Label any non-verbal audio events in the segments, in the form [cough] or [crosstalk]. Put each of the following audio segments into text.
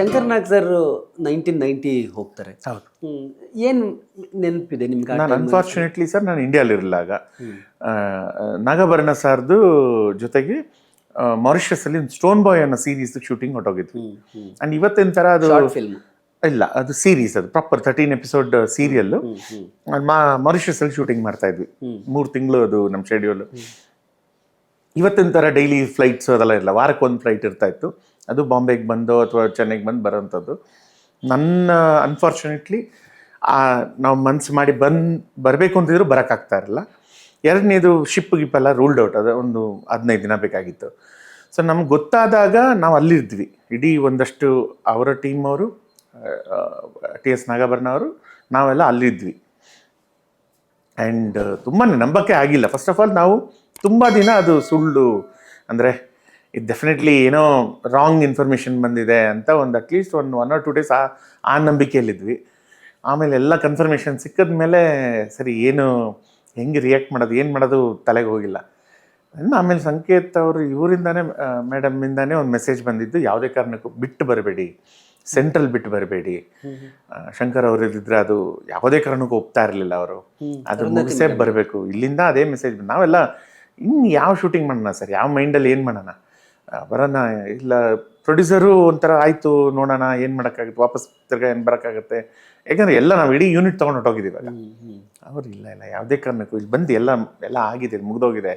Shankar Nag sir nineteen ninety ಹೋಗ್ತಾರೆ. ಏನ್ ನೆನಪಿದೆ ನಿಮ್ಗೆ ನಾನು? ಅನ್ಫಾರ್ಚುನೇಟ್ಲಿ ಸರ್ ನಾನು ಆಗ ನಾಗಭರಣ ಸಾರ್ದು ಜೊತೆಗೆ ಮಾರಿಷಸ್ ಅಲ್ಲಿ ಒಂದು ಸ್ಟೋನ್ ಬಾಯ್ ಅನ್ನೋ ಸೀರೀಸ್ ಶೂಟಿಂಗ್ ಹೊಟ್ಟೋಗಿದ್ವಿ. ಅಂಡ್ ಇವತ್ತಿನ ತರ ಅದು ಫಿಲ್ಮ್ ಇಲ್ಲ ಅದು ಸೀರೀಸ್ ಅದು proper thirteen episode serial Mauritius ಅಲ್ಲಿ ಶೂಟಿಂಗ್ ಮಾಡ್ತಾ ಇದ್ವಿ. ಮೂರು ತಿಂಗಳು ಅದು ನಮ್ಮ ಶೆಡ್ಯೂಲ್ ಇವತ್ತಿನ ತರ ಡೈಲಿ ಫ್ಲೈಟ್ಸ್ ಅದೆಲ್ಲ ಇಲ್ಲ ವಾರಕ್ಕೆ ಒಂದು ಫ್ಲೈಟ್ ಇರ್ತಾ ಇತ್ತು. ಅದು ಬಾಂಬೆಗೆ ಬಂದು ಅಥವಾ ಚೆನ್ನೈಗೆ ಬಂದು ಬರೋಂಥದ್ದು. ನನ್ನ ಅನ್ಫಾರ್ಚುನೇಟ್ಲಿ ನಾವು ಮನ್ಸು ಮಾಡಿ ಬಂದು, ಬರಬೇಕು ಅಂತಿದ್ರು ಬರೋಕ್ಕಾಗ್ತಾ ಇರಲಿಲ್ಲ ಎರಡನೇದು ಶಿಪ್ ಗಿಪ್ಪೆಲ್ಲ ರೂಲ್ಡ್ ಔಟ್ ಅದು ಒಂದು ಹದಿನೈದು ದಿನ ಬೇಕಾಗಿತ್ತು. ಸೊ ನಮ್ಗೆ ಗೊತ್ತಾದಾಗ ನಾವು ಅಲ್ಲಿದ್ವಿ. ಇಡೀ ಒಂದಷ್ಟು ಅವರ ಟೀಮ್ ಅವರು ಟಿ ಎಸ್ ನಾಗಾಭರಣ ಅವರು, ನಾವೆಲ್ಲ ಅಲ್ಲಿದ್ವಿ. ಆ್ಯಂಡ್ ತುಂಬಾ ನಂಬಕ್ಕೆ ಆಗಿಲ್ಲ. ಫಸ್ಟ್ ಆಫ್ ಆಲ್ ನಾವು ತುಂಬ ದಿನ ಅದು ಸುಳ್ಳು, ಅಂದರೆ ಇದು ಡೆಫಿನೆಟ್ಲಿ ಏನೋ ರಾಂಗ್ ಇನ್ಫಾರ್ಮೇಷನ್ ಬಂದಿದೆ ಅಂತ ಒಂದು ಅಟ್ಲೀಸ್ಟ್ ಒಂದು ಒನ್ ಆರ್ ಟು ಡೇಸ್ ಆ ಆ ನಂಬಿಕೆಯಲ್ಲಿದ್ವಿ. ಆಮೇಲೆ ಎಲ್ಲ ಕನ್ಫರ್ಮೇಷನ್ ಸಿಕ್ಕಿದ ಮೇಲೆ ಸರಿ ಏನು ಹೆಂಗೆ ರಿಯಾಕ್ಟ್ ಮಾಡೋದು ಏನು ಮಾಡೋದು ತಲೆಗೆ ಹೋಗಿಲ್ಲ. ಆಮೇಲೆ ಸಂಕೇತ್ ಅವರು ಇವರಿಂದಾನೇ ಮೇಡಮ್ಮಿಂದಾನೇ ಒಂದು ಮೆಸೇಜ್ ಬಂದಿದ್ದು ಯಾವುದೇ ಕಾರಣಕ್ಕೂ ಬಿಟ್ಟು ಬರಬೇಡಿ ಸೆಂಟ್ರಲ್ ಬಿಟ್ಟು ಬರಬೇಡಿ. ಶಂಕರ್ ಅವರು ಇದ್ದಿದ್ರೆ ಅದು ಯಾವುದೇ ಕಾರಣಕ್ಕೂ ಒಪ್ತಾ ಇರಲಿಲ್ಲ ಅವರು. ಅದು ಮುಗಿಸೇ ಬರಬೇಕು. ಇಲ್ಲಿಂದ ಅದೇ ಮೆಸೇಜ್ ನಾವೆಲ್ಲ ಇನ್ನು ಯಾವ ಶೂಟಿಂಗ್ ಮಾಡೋಣ ಸರ್? ಯಾವ ಮೈಂಡಲ್ಲಿ ಏನು ಮಾಡೋಣ? ಬರೋಣ ಇಲ್ಲ ಪ್ರೊಡ್ಯೂಸರು ಒಂಥರ ಆಯಿತು ನೋಡೋಣ ಏನು ಮಾಡೋಕ್ಕಾಗುತ್ತೆ ವಾಪಸ್ ತಿರ್ಗಾ ಏನು ಬರೋಕ್ಕಾಗುತ್ತೆ. ಯಾಕಂದರೆ ಎಲ್ಲ ನಾವು ಇಡೀ ಯೂನಿಟ್ ತೊಗೊಂಡು ಹೊಟ್ಟೋಗಿದ್ದೀವಿ ಇವಾಗ. ಅವ್ರು ಇಲ್ಲ ಇಲ್ಲ ಯಾವುದೇ ಕಾರಣಕ್ಕೂ ಇಲ್ಲಿ ಬಂದು ಎಲ್ಲ ಎಲ್ಲ ಆಗಿದೆ ಮುಗ್ದೋಗಿದೆ.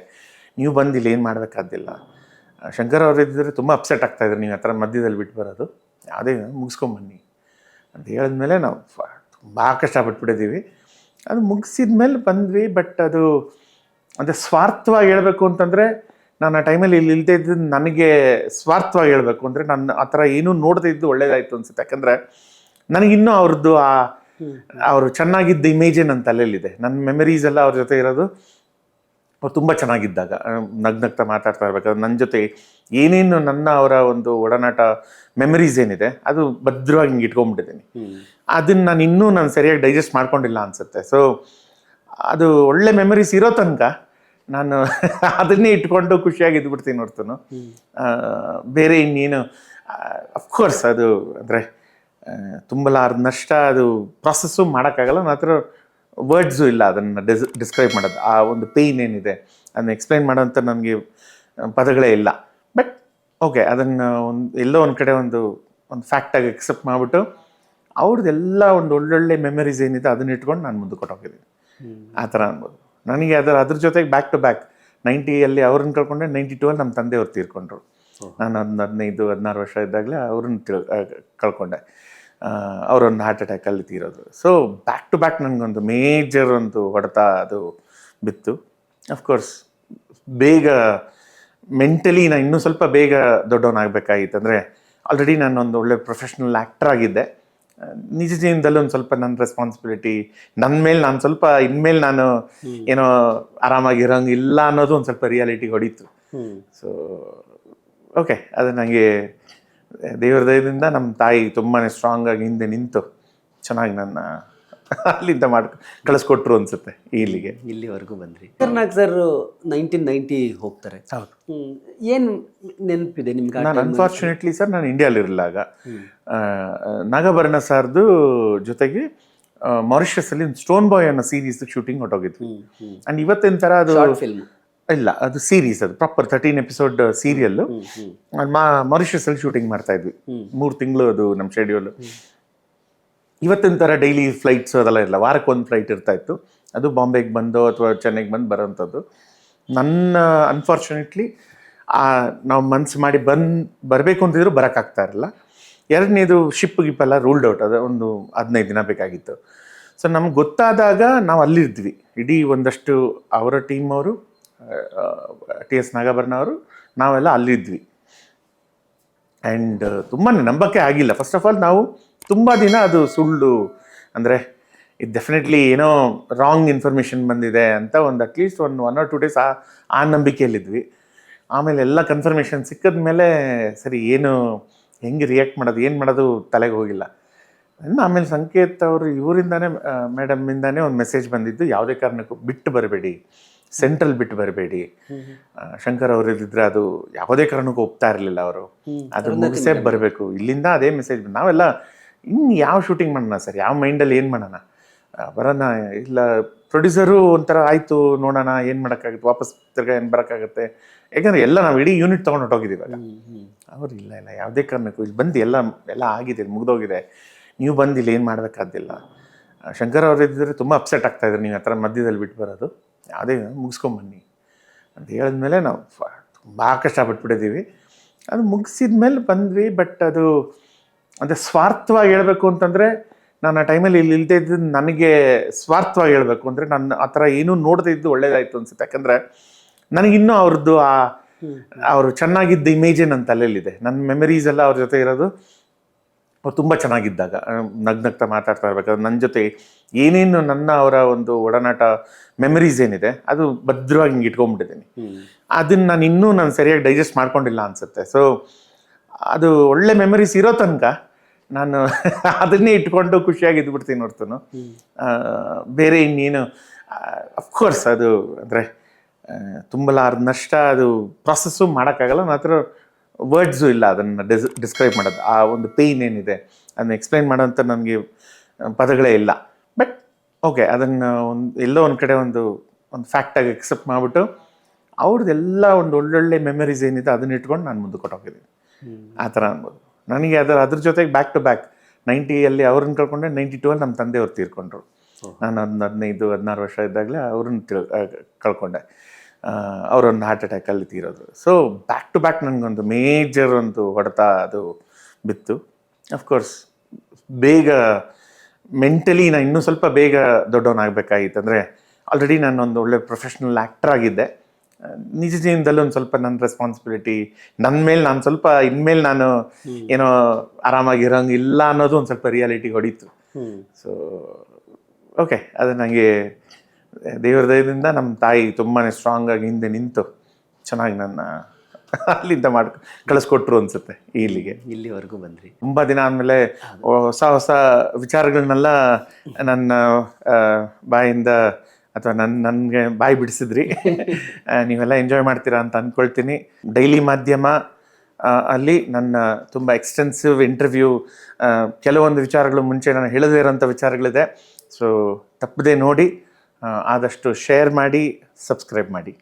ನೀವು ಬಂದಿಲ್ಲ ಇಲ್ಲಿ ಏನು ಮಾಡಬೇಕಾದಿಲ್ಲ ಶಂಕರ್ ಅವ್ರು ಇದ್ದಿದ್ರೆ ತುಂಬ ಅಪ್ಸೆಟ್ ಆಗ್ತಾ ಇದ್ರು ನೀವು ಆ ಥರ ಮಧ್ಯದಲ್ಲಿ ಬಿಟ್ಟು ಬರೋದು. ಯಾವುದೇ ಮುಗಿಸ್ಕೊಂಬನ್ನಿ. ಅಂತ ಹೇಳಿದ್ಮೇಲೆ ನಾವು ತುಂಬ ಕಷ್ಟಪಟ್ಬಿಟ್ಟಿದ್ದೀವಿ. ಅದು ಮುಗಿಸಿದ ಮೇಲೆ ಬಂದ್ವಿ ಬಟ್ ಅದು ಅಂದರೆ ಸ್ವಾರ್ಥವಾಗಿ ಹೇಳಬೇಕು ಅಂತಂದರೆ ನಾನು ಆ ಟೈಮಲ್ಲಿ ಇಲ್ಲಿ ಇಲ್ಲದೆ ಇದ್ದು ನನಗೆ ಸ್ವಾರ್ಥವಾಗಿ ಹೇಳಬೇಕು. ಅಂದರೆ ನನ್ನ ಆ ಥರ ಏನೂ ನೋಡದೇ ಇದ್ದು ಒಳ್ಳೇದಾಯಿತು ಅನ್ಸುತ್ತೆ. ಯಾಕಂದರೆ ನನಗಿನ್ನೂ ಅವ್ರದ್ದು ಆ ಅವರು ಚೆನ್ನಾಗಿದ್ದ ಇಮೇಜೇ ನನ್ನ ತಲೆಯಲ್ಲಿದೆ. ನನ್ನ ಮೆಮರೀಸ್ ಎಲ್ಲ ಅವ್ರ ಜೊತೆ ಇರೋದು ಅವ್ರು ತುಂಬ ಚೆನ್ನಾಗಿದ್ದಾಗ ನಗ್ ನಗ್ನಗ್ತಾ ಮಾತಾಡ್ತಾ ಇರ್ಬೇಕಾದ್ರೆ ನನ್ನ ಜೊತೆ ಏನೇನು ನನ್ನ ಅವರ ಒಂದು ಒಡನಾಟ ಮೆಮರೀಸ್ ಏನಿದೆ ಅದು ಭದ್ರವಾಗಿ ಹಿಂಗೆ ಇಟ್ಕೊಂಡ್ಬಿಟ್ಟಿದ್ದೀನಿ. ಅದನ್ನ ನಾನು ಇನ್ನೂ ನಾನು ಸರಿಯಾಗಿ ಡೈಜೆಸ್ಟ್ ಮಾಡ್ಕೊಂಡಿಲ್ಲ ಅನ್ಸುತ್ತೆ. ಸೊ ಅದು ಒಳ್ಳೆ ಮೆಮರೀಸ್ ಇರೋ ತನಕ ನಾನು ಅದನ್ನೇ ಇಟ್ಕೊಂಡು ಖುಷಿಯಾಗಿ ಇದ್ಬಿಡ್ತೀನಿ ಹೊರ್ತನು ಬೇರೆ ಇನ್ನೇನು ಅಫ್ಕೋರ್ಸ್ ಅದು ಅಂದರೆ ತುಂಬಲಾರ್ದ ನಷ್ಟ ಅದು ಪ್ರಾಸೆಸ್ಸು ಮಾಡೋಕ್ಕಾಗಲ್ಲ ನನ್ನ ಹತ್ರ ವರ್ಡ್ಸು ಇಲ್ಲ ಅದನ್ನು ಡಿಸ್ ಡಿಸ್ಕ್ರೈಬ್ ಮಾಡೋದು. ಆ ಒಂದು ಪೇಯ್ನ್ ಏನಿದೆ ಅದನ್ನ ಎಕ್ಸ್ಪ್ಲೈನ್ ಮಾಡೋಂಥ ನನಗೆ ಪದಗಳೇ ಇಲ್ಲ. ಬಟ್ ಓಕೆ ಅದನ್ನು ಒಂದು ಎಲ್ಲೋ ಒಂದು ಕಡೆ ಒಂದು ಒಂದು ಫ್ಯಾಕ್ಟಾಗಿ ಎಕ್ಸೆಪ್ಟ್ ಮಾಡಿಬಿಟ್ಟು ಅವ್ರದ್ದೆಲ್ಲ ಒಂದು ಒಳ್ಳೊಳ್ಳೆ ಮೆಮರೀಸ್ ಏನಿದೆ ಅದನ್ನ ಇಟ್ಕೊಂಡು ನಾನು ಮುಂದೆ ಕೊಟ್ಟೋಗಿದ್ದೀನಿ. ಆ ಥರ ಅನ್ಬೋದು. ನನಗೆ ಅದರ ಅದ್ರ ಜೊತೆಗೆ ಬ್ಯಾಕ್ ಟು ಬ್ಯಾಕ್ ನೈಂಟಿಯಲ್ಲಿ ಅವ್ರನ್ನ ಕಳ್ಕೊಂಡೆ ನೈಂಟಿ ಟೂ ಅಲ್ಲಿ ನಮ್ಮ ತಂದೆಯವ್ರು ತೀರ್ಕೊಂಡ್ರು. ನಾನು ಒಂದು ಹದಿನೈದು ಹದಿನಾರು ವರ್ಷ ಇದ್ದಾಗಲೇ ಅವ್ರನ್ನ ತಿಳ್ ಕಳ್ಕೊಂಡೆ. ಅವರೊಂದು ಹಾರ್ಟ್ ಅಟ್ಯಾಕಲ್ಲಿ ತೀರೋದು. ಸೊ ಬ್ಯಾಕ್ ಟು ಬ್ಯಾಕ್ ನನಗೊಂದು ಮೇಜರ್ ಒಂದು ಹೊಡೆತ ಅದು ಬಿತ್ತು. ಅಫ್ಕೋರ್ಸ್ ಬೇಗ ಮೆಂಟಲಿ ನಾನು ಇನ್ನೂ ಸ್ವಲ್ಪ ಬೇಗ ದೊಡ್ಡವನಾಗಬೇಕಾಗಿತ್ತು ಅಂದರೆ ಆಲ್ರೆಡಿ ನಾನು ಒಂದು ಒಳ್ಳೆ ಪ್ರೊಫೆಷ್ನಲ್ ಆ್ಯಕ್ಟರ್ ಆಗಿದ್ದೆ. ನಿಜ ಜೀವನದಲ್ಲಿ ಒಂದು ಸ್ವಲ್ಪ ನನ್ನ ರೆಸ್ಪಾನ್ಸಿಬಿಲಿಟಿ ನನ್ನ ಮೇಲೆ ನಾನು ಸ್ವಲ್ಪ ಇನ್ಮೇಲೆ ನಾನು ಏನೋ ಆರಾಮಾಗಿರೋಂಗಿಲ್ಲ ಅನ್ನೋದು ಒಂದು ಸ್ವಲ್ಪ ರಿಯಾಲಿಟಿ ಹೊಡೀತು. ಸೊ ಓಕೆ ಅದು ನನಗೆ ದೇವ್ರ ದಯದಿಂದ ನಮ್ಮ ತಾಯಿ ತುಂಬಾ ಸ್ಟ್ರಾಂಗ್ ಆಗಿ ಹಿಂದೆ ನಿಂತು ಚೆನ್ನಾಗಿ ನನ್ನ ಅಲ್ಲಿಂದ ಮಾಡಿ ಕಳಿಸ್ಕೊಟ್ರು ಅನ್ಸುತ್ತೆ ಇಲ್ಲಿಗೆ. ಇಲ್ಲಿವರೆಗೂ ಬಂದ್ರಿ. Sir Nag sir nineteen ninety ಹೋಗ್ತಾರೆ. ಹೌದು. ಏನ್ ನೆನಪಿದೆ ನಿಮ್ಗೆ ನಾನು? ಅನ್ಫಾರ್ಚುನೇಟ್ಲಿ ಸರ್ ನಾನು ಆಗ. ನಾಗಭರಣ ಸಾರ್ದು ಜೊತೆಗೆ ಮಾರಿಷಸ್ ಅಲ್ಲಿ ಒಂದು ಸ್ಟೋನ್ ಬಾಯ್ ಅನ್ನೋ ಸೀರೀಸ್ ಶೂಟಿಂಗ್ ಹೊಟ್ಟೋಗಿದ್ವಿ. ಅಂಡ್ ಇವತ್ತಿನ ತರ ಅದು ಫಿಲ್ಮ್ ಇಲ್ಲ ಅದು ಸೀರೀಸ್ ಅದು proper thirteen episode serial Mauritius ಅಲ್ಲಿ ಶೂಟಿಂಗ್ ಮಾಡ್ತಾ ಇದ್ವಿ. ಮೂರು ತಿಂಗಳು ಅದು ನಮ್ಮ ಶೆಡ್ಯೂಲ್ ಇವತ್ತಿನ ಥರ ಡೈಲಿ ಫ್ಲೈಟ್ಸ್ ಅದೆಲ್ಲ ಇಲ್ಲ. ವಾರಕ್ಕೆ ಒಂದು ಫ್ಲೈಟ್ ಇರ್ತಾ ಇತ್ತು. ಅದು ಬಾಂಬೆಗೆ ಬಂದು ಅಥವಾ ಚೆನ್ನೈಗೆ ಬಂದು ಬರೋಂಥದ್ದು. ನನ್ನ ಅನ್ಫಾರ್ಚುನೇಟ್ಲಿ ನಾವು ಮನ್ಸು ಮಾಡಿ ಬಂದು, ಬರಬೇಕು ಅಂತಿದ್ರು ಬರೋಕ್ಕಾಗ್ತಾ ಇರಲಿಲ್ಲ ಎರಡನೇದು ಶಿಪ್ ಗಿಪ್ಪೆಲ್ಲ ರೂಲ್ಡ್ ಔಟ್ ಅದು ಒಂದು ಹದಿನೈದು ದಿನ ಬೇಕಾಗಿತ್ತು. ಸೊ ನಮ್ಗೆ ಗೊತ್ತಾದಾಗ ನಾವು ಅಲ್ಲಿದ್ವಿ ಇಡೀ ಒಂದಷ್ಟು ಅವರ ಟೀಮ್ ಅವರು ಟಿ ಎಸ್ ನಾಗಾಭರಣ ಅವರು, ನಾವೆಲ್ಲ ಅಲ್ಲಿದ್ವಿ. ಆ್ಯಂಡ್ ತುಂಬಾ ನಂಬಕ್ಕೆ ಆಗಿಲ್ಲ. ಫಸ್ಟ್ ಆಫ್ ಆಲ್ ನಾವು ತುಂಬ ದಿನ ಅದು ಸುಳ್ಳು. ಅಂದರೆ ಇದು ಡೆಫಿನೆಟ್ಲಿ ಏನೋ ರಾಂಗ್ ಇನ್ಫಾರ್ಮೇಷನ್ ಬಂದಿದೆ ಅಂತ ಒಂದು ಅಟ್ಲೀಸ್ಟ್ ಒಂದು ಒನ್ ಆರ್ ಟು ಡೇಸ್ ಆ ಆ ನಂಬಿಕೆಯಲ್ಲಿದ್ವಿ. ಆಮೇಲೆ ಎಲ್ಲ ಕನ್ಫರ್ಮೇಷನ್ ಸಿಕ್ಕಿದ ಮೇಲೆ ಸರಿ ಏನು ಹೆಂಗೆ ರಿಯಾಕ್ಟ್ ಮಾಡೋದು ಏನು ಮಾಡೋದು ತಲೆಗೆ ಹೋಗಿಲ್ಲ. ಇನ್ನು ಆಮೇಲೆ ಸಂಕೇತ್ ಅವರು ಇವರಿಂದಾನೇ ಮೇಡಮ್ಮಿಂದಾನೇ ಒಂದು ಮೆಸೇಜ್ ಬಂದಿದ್ದು ಯಾವುದೇ ಕಾರಣಕ್ಕೂ ಬಿಟ್ಟು ಬರಬೇಡಿ. ಸೆಂಟ್ರಲ್ ಬಿಟ್ಟು ಬರಬೇಡಿ. ಶಂಕರ್ ಅವರು ಇದ್ದಿದ್ರೆ ಅದು ಯಾವುದೇ ಕಾರಣಕ್ಕೂ ಒಪ್ತಾ ಇರಲಿಲ್ಲ ಅವರು. ಅದು ಮುಗಿಸೇ ಬರಬೇಕು. ಇಲ್ಲಿಂದ ಅದೇ ಮೆಸೇಜ್ ನಾವೆಲ್ಲ ಇನ್ನು ಯಾವ ಶೂಟಿಂಗ್ ಮಾಡೋಣ ಸರ್? ಯಾವ ಮೈಂಡಲ್ಲಿ ಏನು ಮಾಡೋಣ? ಬರೋಣ ಇಲ್ಲ ಪ್ರೊಡ್ಯೂಸರು ಒಂಥರ ಆಯಿತು ನೋಡೋಣ ಏನು ಮಾಡೋಕ್ಕಾಗುತ್ತೆ ವಾಪಸ್ ತಿರ್ಗಾ ಏನು ಬರೋಕ್ಕಾಗುತ್ತೆ. ಯಾಕಂದರೆ ಎಲ್ಲ ನಾವು ಇಡೀ ಯೂನಿಟ್ ತೊಗೊಂಡು ಹೊಟ್ಟೋಗಿದ್ದೀವಿ ಅವ್ರು ಇಲ್ಲ ಇಲ್ಲ ಯಾವುದೇ ಕಾರಣಕ್ಕೂ. ಇಲ್ಲಿ ಬಂದು ಎಲ್ಲ ಎಲ್ಲ ಆಗಿದೆ ಮುಗ್ದೋಗಿದೆ. ನೀವು ಬಂದು ಇಲ್ಲಿ ಏನು ಮಾಡಬೇಕಾದಿಲ್ಲ ಶಂಕರ್ ಅವರು ಇದ್ದಿದ್ರೆ ತುಂಬ ಅಪ್ಸೆಟ್ ಆಗ್ತಾ ಇದ್ರು. ನೀವು ಆ ಥರ ಮಧ್ಯದಲ್ಲಿ ಬಿಟ್ಟು ಬರೋದು. ಯಾವುದೇ ಮುಗಿಸ್ಕೊಂಬನ್ನಿ ಅಂತ ಹೇಳಿದ್ಮೇಲೆ ನಾವು ತುಂಬ ಕಷ್ಟಪಟ್ಬಿಟ್ಟಿದ್ದೀವಿ. ಅದು ಮುಗಿಸಿದ ಮೇಲೆ ಬಂದ್ವಿ ಬಟ್ ಅದು ಅಂದರೆ ಸ್ವಾರ್ಥವಾಗಿ ಹೇಳಬೇಕು ಅಂತಂದರೆ ನಾನು ಆ ಟೈಮಲ್ಲಿ ಇಲ್ಲಿ ಇಲ್ಲದೆ ಇದ್ದು ನನಗೆ ಸ್ವಾರ್ಥವಾಗಿ ಹೇಳಬೇಕು ಅಂದರೆ ನನ್ನ ಆ ಥರ ಏನೂ ನೋಡದೇ ಇದ್ದು ಒಳ್ಳೇದಾಯ್ತು ಅನ್ಸುತ್ತೆ. ಯಾಕಂದರೆ ನನಗಿನ್ನೂ ಅವ್ರದ್ದು ಆ ಅವರು ಚೆನ್ನಾಗಿದ್ದ ಇಮೇಜೇ ನನ್ನ ತಲೆಯಲ್ಲಿದೆ. ನನ್ನ ಮೆಮರೀಸ್ ಎಲ್ಲ ಅವ್ರ ಜೊತೆ ಇರೋದು ಅವ್ರು ತುಂಬ ಚೆನ್ನಾಗಿದ್ದಾಗ ನಗ್ ನಗ್ನಗ್ತಾ ಮಾತಾಡ್ತಾ ಇರ್ಬೇಕಾದ್ರೆ ನನ್ನ ಜೊತೆ ಏನೇನು ನನ್ನ ಅವರ ಒಂದು ಒಡನಾಟ ಮೆಮರೀಸ್ ಏನಿದೆ ಅದು ಭದ್ರವಾಗಿ ಹಿಂಗೆ ಇಟ್ಕೊಂಡ್ಬಿಟ್ಟಿದ್ದೀನಿ. ಅದನ್ನ ನಾನು ಇನ್ನೂ ನಾನು ಸರಿಯಾಗಿ ಡೈಜೆಸ್ಟ್ ಮಾಡ್ಕೊಂಡಿಲ್ಲ ಅನ್ಸುತ್ತೆ. ಸೊ ಅದು ಒಳ್ಳೆ ಮೆಮರೀಸ್ ಇರೋ ತನಕ ನಾನು ಅದನ್ನೇ ಇಟ್ಕೊಂಡು ಖುಷಿಯಾಗಿ ಇದ್ಬಿಡ್ತೀನಿ ಹೊರ್ತನು ಬೇರೆ ಇನ್ನೇನು ಅಫ್ಕೋರ್ಸ್ ಅದು ಅಂದರೆ ತುಂಬಲಾರ್ದ ನಷ್ಟ ಅದು ಪ್ರಾಸೆಸ್ಸು ಮಾಡೋಕ್ಕಾಗಲ್ಲ ನನ್ನ ಹತ್ರ ವರ್ಡ್ಸು ಇಲ್ಲ ಅದನ್ನು ಡಿಸ್ ಡಿಸ್ಕ್ರೈಬ್ ಮಾಡೋದು. ಆ ಒಂದು ಪೇಯ್ನ್ ಏನಿದೆ, ಅದನ್ನ ಎಕ್ಸ್ಪ್ಲೈನ್ ಮಾಡೋಂಥ ನನಗೆ ಪದಗಳೇ ಇಲ್ಲ. ಬಟ್ ಓಕೆ ಅದನ್ನು ಒಂದು, ಎಲ್ಲೋ ಒಂದು ಕಡೆ ಒಂದು ಒಂದು ಫ್ಯಾಕ್ಟಾಗಿ ಎಕ್ಸೆಪ್ಟ್ ಮಾಡಿಬಿಟ್ಟು ಅವ್ರದ್ದೆಲ್ಲ ಒಂದು ಒಳ್ಳೊಳ್ಳೆ ಮೆಮರೀಸ್ ಏನಿದೆ ಅದನ್ನ ಇಟ್ಕೊಂಡು ನಾನು ಮುಂದೆ ಕೊಟ್ಟೋಗಿದ್ದೀನಿ ಆ ಥರ ಅನ್ಬೋದು. ನನಗೆ ಅದರ ಅದ್ರ ಜೊತೆಗೆ ಬ್ಯಾಕ್ ಟು ಬ್ಯಾಕ್ ನೈಂಟಿಯಲ್ಲಿ ಅವ್ರನ್ನ ಕಳ್ಕೊಂಡೆ ನೈಂಟಿ ಟೂ ಅಲ್ಲಿ ನಮ್ಮ ತಂದೆಯವ್ರು ತೀರ್ಕೊಂಡ್ರು. ನಾನು ಒಂದು ಹದಿನೈದು ಹದಿನಾರು ವರ್ಷ ಇದ್ದಾಗಲೇ ಅವ್ರನ್ನ ತಿಳ್ ಕಳ್ಕೊಂಡೆ. ಅವರೊಂದು ಹಾರ್ಟ್ ಅಟ್ಯಾಕಲ್ಲಿ ತೀರೋದು. ಸೊ ಬ್ಯಾಕ್ ಟು ಬ್ಯಾಕ್ ನನಗೊಂದು ಮೇಜರ್ ಒಂದು ಹೊಡೆತ ಅದು ಬಿತ್ತು. ಅಫ್ಕೋರ್ಸ್ ಬೇಗ ಮೆಂಟಲಿ ನಾನು ಇನ್ನೂ ಸ್ವಲ್ಪ ಬೇಗ ದೊಡ್ಡವನಾಗಬೇಕಾಗಿತ್ತು. ಅಂದರೆ ಆಲ್ರೆಡಿ ನಾನು ಒಂದು ಒಳ್ಳೆ ಪ್ರೊಫೆಷ್ನಲ್ ಆ್ಯಕ್ಟರ್ ಆಗಿದ್ದೆ. ನಿಜ ಜೀವನದಲ್ಲಿ ಒಂದು ಸ್ವಲ್ಪ ನನ್ನ ರೆಸ್ಪಾನ್ಸಿಬಿಲಿಟಿ ನನ್ನ ಮೇಲೆ ನಾನು ಸ್ವಲ್ಪ ಇನ್ಮೇಲೆ ನಾನು ಏನೋ ಆರಾಮಾಗಿರೋಂಗಿಲ್ಲ ಅನ್ನೋದು ಒಂದು ಸ್ವಲ್ಪ ರಿಯಾಲಿಟಿ ಹೊಡೀತು. ಸೊ ಓಕೆ ಅದು ನನಗೆ ದೇವರ ದಯದಿಂದ ನಮ್ಮ ತಾಯಿ ತುಂಬಾ ಸ್ಟ್ರಾಂಗ್ ಆಗಿ ಹಿಂದೆ ನಿಂತು ಚೆನ್ನಾಗಿ ನನ್ನ ಅಲ್ಲಿಂದ ಮಾಡಿ ಕಳಿಸ್ಕೊಟ್ರು ಅನ್ಸುತ್ತೆ ಇಲ್ಲಿಗೆ. ಇಲ್ಲಿವರೆಗೂ ಬಂದ್ರಿ. ತುಂಬ ದಿನ ಆದಮೇಲೆ ಹೊಸ ಹೊಸ ವಿಚಾರಗಳನ್ನೆಲ್ಲ ನನ್ನ ಬಾಯಿಂದ ಅಥವಾ ನನ್ನ ನನಗೆ ಬಾಯಿ ಬಿಡಿಸಿದ್ರಿ. [laughs] ನೀವೆಲ್ಲ ಎಂಜಾಯ್ ಮಾಡ್ತೀರಾ ಅಂತ ಅಂದ್ಕೊಳ್ತೀನಿ ಡೈಲಿ ಮಾಧ್ಯಮ ಅಲ್ಲಿ ನನ್ನ ತುಂಬ ಎಕ್ಸ್ಟೆನ್ಸಿವ್ ಇಂಟರ್ವ್ಯೂ ಕೆಲವೊಂದು ವಿಚಾರಗಳು ಮುಂಚೆ ನಾನು ಹೇಳದೇ ಇರೋಂಥ ವಿಚಾರಗಳಿದೆ. ಸೊ ತಪ್ಪದೆ ನೋಡಿ ಆದಷ್ಟು ಶೇರ್ ಮಾಡಿ ಸಬ್ಸ್ಕ್ರೈಬ್ ಮಾಡಿ.